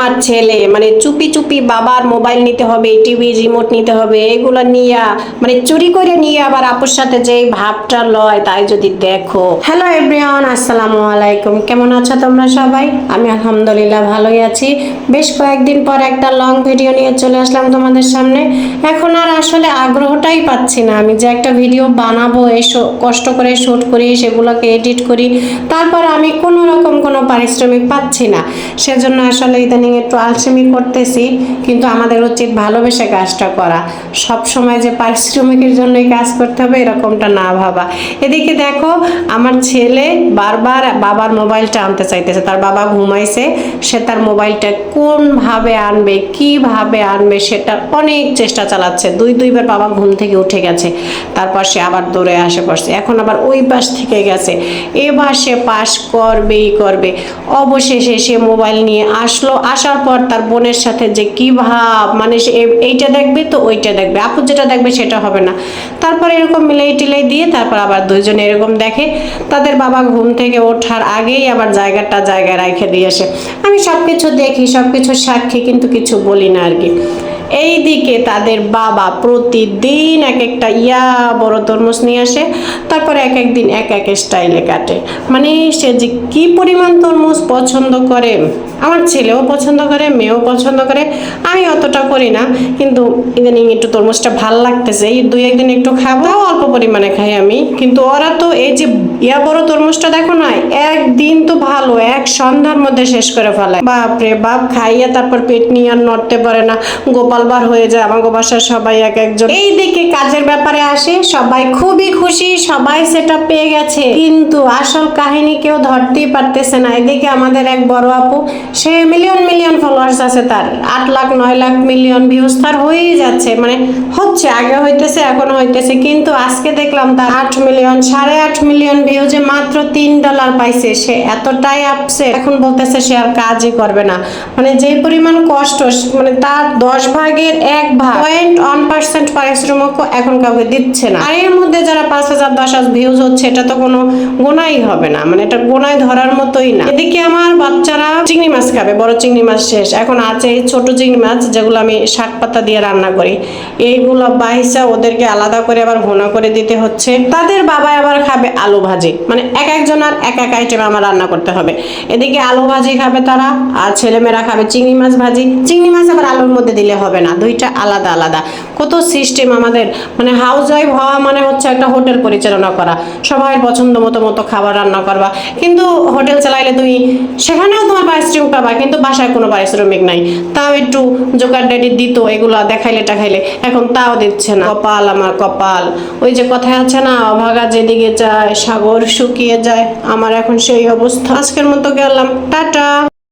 আমার ছেলে মানে চুপি চুপি বাবার মোবাইল নিতে হবে টিভি রিমোট নিতে হবে, এগুলো নিয়ে মানে চুরি করে নিয়ে আবার আপুর সাথে যে ভাবটা লয় তাই যদি দেখো। হ্যালো এভরিওয়ান আসসালামু আলাইকুম। কেমন আছো তোমরা সবাই? আমি আলহামদুলিল্লাহ ভালোই আছি। বেশ কয়েকদিন পর একটা লং ভিডিও নিয়ে চলে আসলাম তোমাদের সামনে। এখন আর আসলে আগ্রহটাই পাচ্ছি না। আমি যে একটা ভিডিও বানাবো, এই কষ্ট করে শ্যুট করি, সেগুলোকে এডিট করি, তারপর আমি কোনো রকম কোনো পারিশ্রমিক পাচ্ছি না। সেজন্য আসলে ইদানিং একটু আলসেমি করতেছি, কিন্তু আমাদের উচিত ভালোবেসে কাজটা করা। সব সময় যে পারিশ্রমিকের জন্যই কাজ করতে হবে, এরকমটা না ভাবা। এদিকে দেখো, আমার ছেলে বারবার বাবার মোবাইলটা আনতে চাইতেছে। তার বাবা ঘুমাইছে, সে তার মোবাইলটা কোনভাবে আনবে, কীভাবে আনবে, সেটা অনেক চেষ্টা চালাচ্ছে। দুই দুইবার বাবা ঘুম থেকে উঠে গেছে, তারপর সে আবার দৌড়ে আসে পড়ছে। এখন আবার ওই পাশ থেকে গেছে। এবার সে পাশ করবেই করবে। অবশেষে সে মোবাইল নিয়ে আসলো আসার পর তার বোনের সাথে যে কি ভাব মানে এইটা দেখবে তো ওইটা দেখবে। আপু যেটা দেখবে সেটা হবে না। তারপর এরকম মিলাই টিলাই দিয়ে তারপর আবার দুইজনে এরকম দেখে, তাদের বাবা ঘুম থেকে ওঠার আগেই আবার জায়গাটা জায়গায় রেখে দিয়ে আসে। আমি সব কিছু দেখি সব কিছু সাক্ষী, কিন্তু কিছু বলি না আর কি। এইদিকে তাদের বাবা প্রতিদিন এক একটা ইয়া বড় তরমুজ নিয়ে আসে, তারপরে এক এক দিন এক এক স্টাইলে কাটে। মানে সে যে কি পরিমাণ তরমুজ পছন্দ করে, আমার ছেলেও পছন্দ করে, মেয়েও পছন্দ করে, আমি অতটা করি না, কিন্তু ইদানিং একটু তরমুজটা ভালো লাগতেছে, এই দুই একদিন একটু খাব অল্প পরিমাণে খাই আমি। কিন্তু ওরা তো এই যে ইয়া বড় তরমুজটা দেখো না, একদিন তো ভালো, এক সন্ধ্যার মধ্যে শেষ করে ফেলায় বাপরে বাপ, খাইয়া তারপর পেট নিয়ে আর নড়তে পারে না। গোপাল বার হয়ে যায়। আমার বাসার সবাই এক একজন। এই দিকে কাজের ব্যাপারে আসে, সবাই খুবই খুশি, সবাই সেটা পেয়ে গেছে। কিন্তু আসল কাহিনী কেউ ধরতেই পারতেছে না। এদিকে আমাদের এক বড় আপু, সে মিলিয়ন মিলিয়ন ফলোয়ার্স আছে তার। আট লাখ, নয় লাখ মিলিয়ন ভিউজ তার হয়েই যাচ্ছে। মানে হচ্ছে, আগে হইতেছে, এখন হইতেছে। কিন্তু আজকে দেখলাম তার আট মিলিয়ন সাড়ে আট মিলিয়ন ভিউজে মাত্র তিন ডলার পাইছে। সে এতটাই আপসে এখন বলতেছে, সে আর কাজই করবে না। মানে যে পরিমাণ কষ্ট মানে তার দশ ভাগের এক ভাগ। পয়েন্ট ওয়ান পার্সেন্ট পারিশ্রমিক এখন কাউকে দিচ্ছে না। আর এর মধ্যে যারা পাঁচ হাজার দশ হাজার ভিউজ হচ্ছে এটা তো কোনো গোনাই হবে না। মানে এটা গোনায় ধরার মতোই না। এদিকে আমার বাচ্চারা চিংড়ি মাছ খাবে বড় চিংড়ি মাছ শেষ। এখন আছে এই ছোট চিংড়ি মাছ যেগুলো আমি শাক পাতা দিয়ে রান্না করি। এইগুলো বাহিসা ওদেরকে আলাদা করে আবার ভুনা করে দিতে হচ্ছে। তাদের বাবা আবার খাবে আলু ভাজি। মানে এক একজন আর এক এক আইটেম আমার রান্না করতে হবে। এদিকে আলু ভাজি খাবে তারা আর ছেলেমেয়েরা খাবে চিংড়ি মাছ ভাজি। চিংড়ি মাছ আবার আলুর মধ্যে দিলে হবে না, দুইটা আলাদা আলাদা। কত সিস্টেম আমাদের মানে হাউস ওয়াইফ হওয়া মানে হচ্ছে একটা হোটেল পরিচালনা করা, সবাই পছন্দ মতো মতো খাবার রান্না করবা। কিন্তু হোটেল চালাইলে তুমি, সেখানেও তোমার পারিশ্রমিক পাবা, কিন্তু বাসায় কোনো পারিশ্রমিক নাই। তাও একটু জোগাড় ডেডি দিত, এগুলো দেখাইলে টাখাইলে, এখন তাও দিচ্ছে না। কপাল আমার কপাল। ওই যে কথায় আছে না, অভাগা যেদিকে যায়, সাগর শুকিয়ে যায়, আমার এখন সেই অবস্থা। আজকের মতো গেলাম, টাটা।